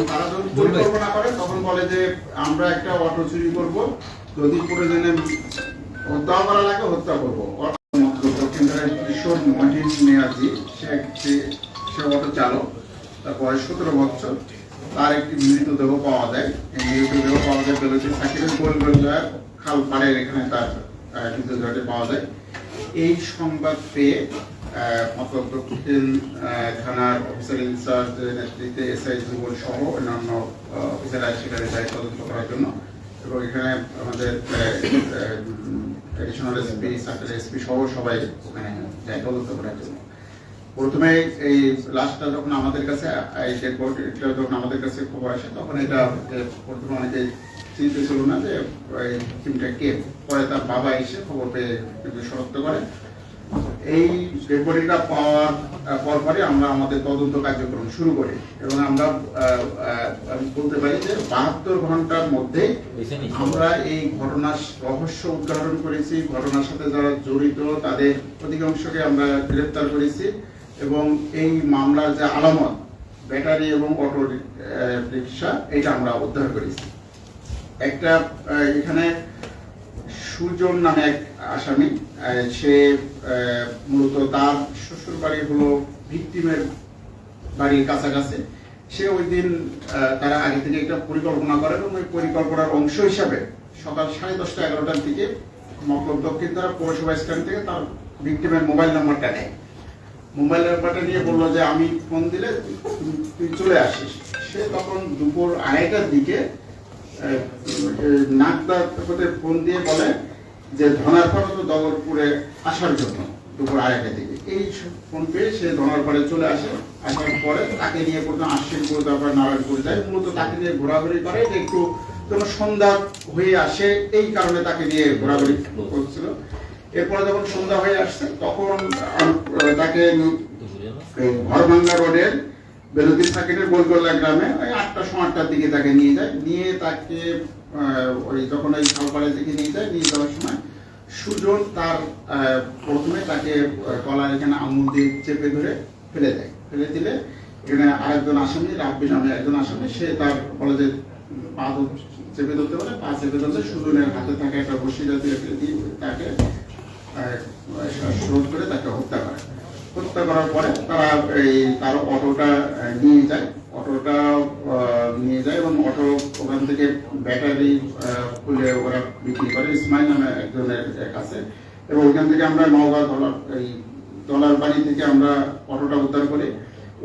এবং তারা যখন পরিকল্পনা করে, তখন বলে যে আমরা একটা অটো চুরি করব, যদি প্রয়োজনে হত্যা করা লাগে, হত্যা করব। কিশোর মহিন মেয়াজি সে একটি সে অটো চালক তার বয়স সতেরো বছর তার একটি মৃতদেহ পাওয়া যায় এই মৃতদেহ পাওয়া যায় বেলুচি সাকিরের গোলগঞ্জার খাল পাড়ের এখানে তার মৃতদেহটি পাওয়া যায় এই সংবাদ পেয়ে দক্ষিণ থানার অফিসার ইনচার্জের নেতৃত্বে এসআই সহ অন্যান্য অফিসার সেখানে তদন্ত করার জন্য। এবং এখানে আমাদের এসপি সার্কেল এসপি সহ সবাই ওখানে তদন্ত করার জন্য। প্রথমে এই লাস্টটা যখন আমাদের কাছে এই যখন আমাদের কাছে খবর আসে, তখন এটা প্রথমে অনেকে চিনতে ছিল না যে টিমটা কে। পরে তার বাবা এসে খবর পেয়ে শনাক্ত করে। এই বডিটা পাওয়ার পরপরই আমরা আমাদের তদন্ত কার্যক্রম শুরু করি। এবং আমরা বলতে পারি যে বাহাত্তর ঘণ্টার মধ্যে আমরা এই ঘটনার রহস্য উদ্ঘাটন করেছি। ঘটনার সাথে যারা জড়িত তাদের অধিকাংশকে আমরা গ্রেফতার করেছি। এবং এই মামলার যে আলামত ব্যাটারি এবং অটো রিক্সা এটা আমরা উদ্ধার করেছি। একটা এখানে সুজন নামে এক আসামি সে মূলত তার শ্বশুর বাড়ি হলো ভিকটিমের বাড়ির কাছাকাছি। সে ওই দিন তারা আগে থেকে একটা পরিকল্পনা করে এবং ওই পরিকল্পনার অংশ হিসাবে সকাল সাড়ে দশটা এগারোটার দিকে মতলব দক্ষিণ তারা পৌরসভা স্ট্যান্ড থেকে তার ভিকটিমের মোবাইল নাম্বারটা নেয়। মোবাইল নাম্বারটা নিয়ে বলল যে, আমি ফোন দিলে তুই চলে আসিস। সে তখন দুপুর আড়াইটার দিকে আহ, নাকদা হতে ফোন দিয়ে বলে যে ধনারপাড়া তো দগরপুরে আসার জন্য দুপুর আড়াইটা দিকে। এই ফোন পেয়ে সে ধনারপাড়ে চলে আসে। আসার পরে তাকে নিয়ে প্রথম আশ্বিনপুর তারপর নারায়ণপুর যায় মূলত তাকে নিয়ে ঘোরাঘুরি করে যে একটু যেন সন্ধ্যা হয়ে আসে এই কারণে তাকে নিয়ে ঘোরাঘুরি করছিল। এরপরে যখন সন্ধ্যা হয়ে আসছে তখন তাকে ঘরভাঙ্গা রোডের বেলুদি সাকিরের গোলগোল্লা গ্রামে ওই আটটা সময় আটটার দিকে তাকে নিয়ে যায়। নিয়ে তাকে ওই যখন ওই খালপাড়ের দিকে নিয়ে যায়, নিয়ে যাওয়ার সময় সুজন তার প্রথমে তাকে গলার এখানে আঙুল দিয়ে চেপে ধরে ফেলে দেয়। ফেলে দিলে এখানে আরেকজন আসামি রাব্বি নামে একজন আসামি সে তার বলে যে, পা চেপে ধরতে পারে পা চেপে ধরতে সুজনের হাতে থাকে একটা রশি জাতীয় তাকে শ্রোধ করে তাকে হত্যা করে হত্যা করার পরে তারা এই তার অটোটা নিয়ে যায়। অটোটা নিয়ে যায় এবং অটো ওখান থেকে ব্যাটারি খুলে ওরা বিক্রি করে। ইসমাইল নামে একজনের কাছে এবং ওইখান থেকে আমরা নওগাঁ ডলার এই ডলার বাড়ি থেকে আমরা অটোটা উদ্ধার করি।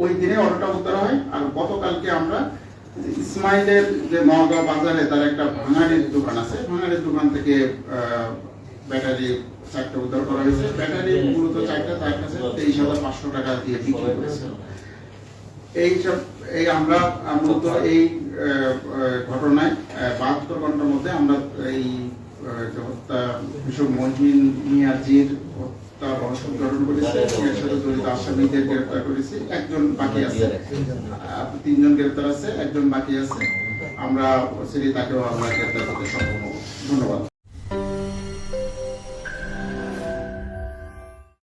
ওই দিনে অটোটা উদ্ধার হয় আর গতকালকে আমরা ইসমাইলের যে নওগাঁ বাজারে তার একটা ভাঙাড়ির দোকান আছে। ভাঙাড়ির দোকান থেকে ব্যাটারি চারটা উদ্ধার করা ব্যাটারি মূলত চারটা তার কাছে তেইশ হাজার পাঁচশো টাকা দিয়ে বিক্রি করেছে। এই সব, এই আমরা মূলত এই ঘটনায় বাহাত্তর ঘণ্টার মধ্যে আমরা এই হত্যা মহিন মিয়াজির হত্যা রহস্য উদ্ঘাটন করেছি সাথে জড়িত আসামিদের গ্রেপ্তার করেছি। একজন বাকি আছে। তিনজন গ্রেপ্তার আছে, একজন বাকি আছে। আমরা সেটি তাকেও আমরা গ্রেপ্তার করতে সক্ষম ধন্যবাদ।